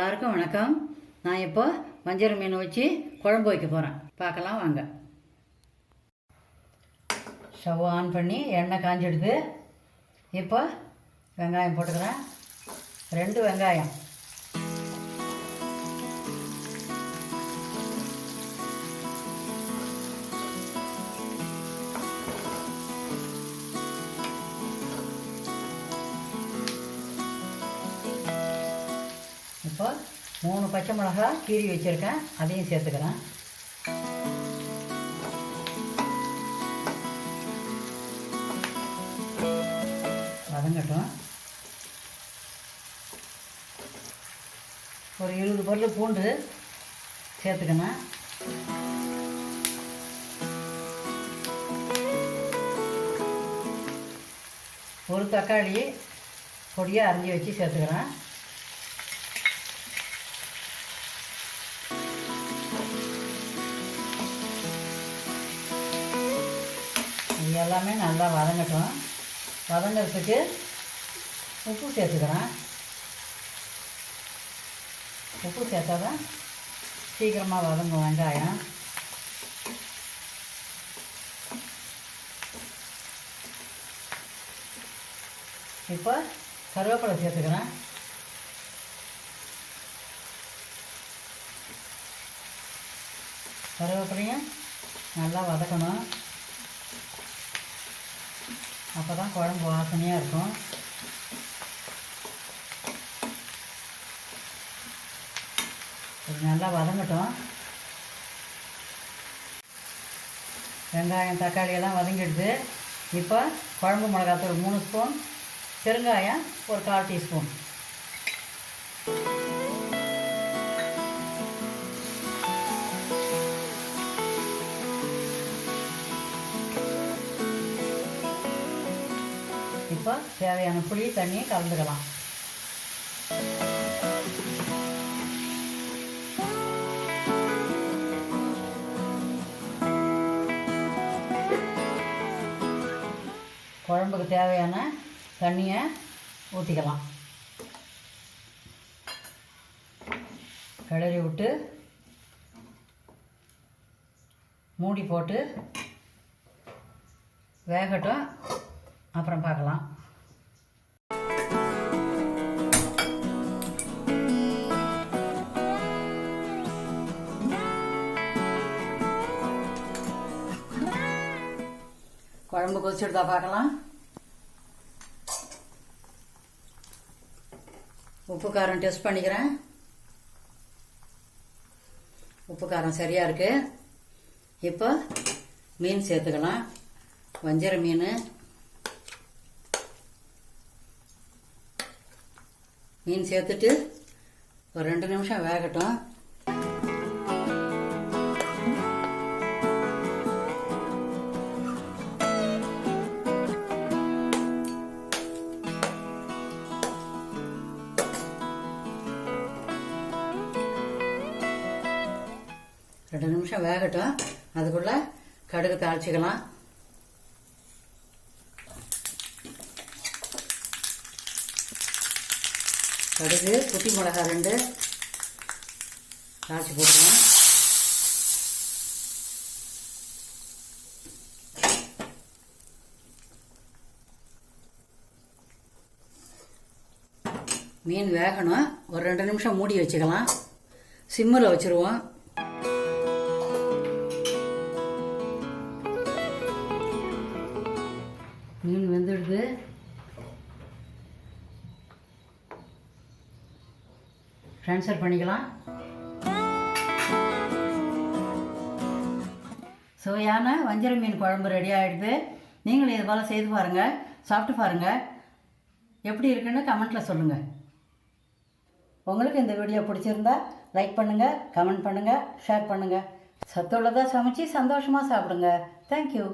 எல்லாருக்கும் வணக்கம். நான் இப்போ வஞ்சர மீன் வச்சு குழம்பு வைக்க போகிறேன் பார்க்கலாம் வாங்க. ஸ்டவ் ஆன் பண்ணி எண்ணெய் காஞ்சிடுது இப்போ வெங்காயம் போட்டுக்கிறேன். ரெண்டு வெங்காயம். மூணு பச்சை மிளகா கீறி வச்சுருக்கேன். அதையும் சேர்த்துக்கிறேன். வதங்கட்டும். ஒரு இருபது பொருள் பூண்டு சேர்த்துக்கணும். ஒரு தக்காளி பொடியாக அரிஞ்சு வச்சு சேர்த்துக்கிறேன். எல்லாமே நல்லா வதங்கட்டும். வதங்கிறதுக்கு உப்பு சேர்த்துக்கிறேன். உப்பு சேர்த்தா தான் சீக்கிரமாக வதங்கும் வெங்காயம். இப்போ கருவேப்பிலை சேர்த்துக்கிறேன். கருவேப்பிலையும் நல்லா வதக்கணும். அப்போ தான் குழம்பு வாசனையாக இருக்கும். இது நல்லா வதங்கட்டும். வெங்காயம் தக்காளி எல்லாம் வதங்கிடுது. இப்போ குழம்பு மிளகாத்தூள் மூணு ஸ்பூன் பெருங்காயம் ஒரு கால் டீஸ்பூன். இப்போ தேவையான புளி தண்ணியை கலந்துக்கலாம். குழம்புக்கு தேவையான தண்ணியை ஊற்றிக்கலாம் கிளறி விட்டு மூடி போட்டு வேகட்டும். அப்புறம் பார்க்கலாம். குழம்பு கொதிச்சுடுதா பார்க்கலாம். உப்பு காரம் டெஸ்ட் பண்ணிக்கிறேன். உப்பு காரம் சரியாக இருக்குது இப்போ மீன் சேர்த்துக்கலாம். வஞ்சர மீன் மீன் சேர்த்துட்டு ஒரு ரெண்டு நிமிஷம் வேகட்டும். ரெண்டு நிமிஷம் வேகட்டும். அதுக்குள்ள கடுகு தாளிச்சிக்கலாம். கடுகு குட்டி மிளகா ரெண்டு. காய்ச்சி போட்டுருவோம். மீன் வேகணும். ஒரு ரெண்டு நிமிஷம் மூடி வச்சுக்கலாம். சிம்மில் வச்சுருவோம். மீன் வெந்துடுது. ட்ரான்ஸ்ஃபர் பண்ணிக்கலாம். சுவையான வஞ்சர மீன் குழம்பு ரெடி ஆகிடுது நீங்களும் இது போல் செய்து பாருங்கள் சாப்பிட்டு பாருங்கள் எப்படி இருக்குன்னு கமெண்ட்டில் சொல்லுங்கள் உங்களுக்கு இந்த வீடியோ பிடிச்சிருந்தா லைக் பண்ணுங்கள் கமெண்ட் பண்ணுங்கள் ஷேர் பண்ணுங்கள் சத்துள்ளதாக சமைச்சு சந்தோஷமாக சாப்பிடுங்க. தேங்க்யூ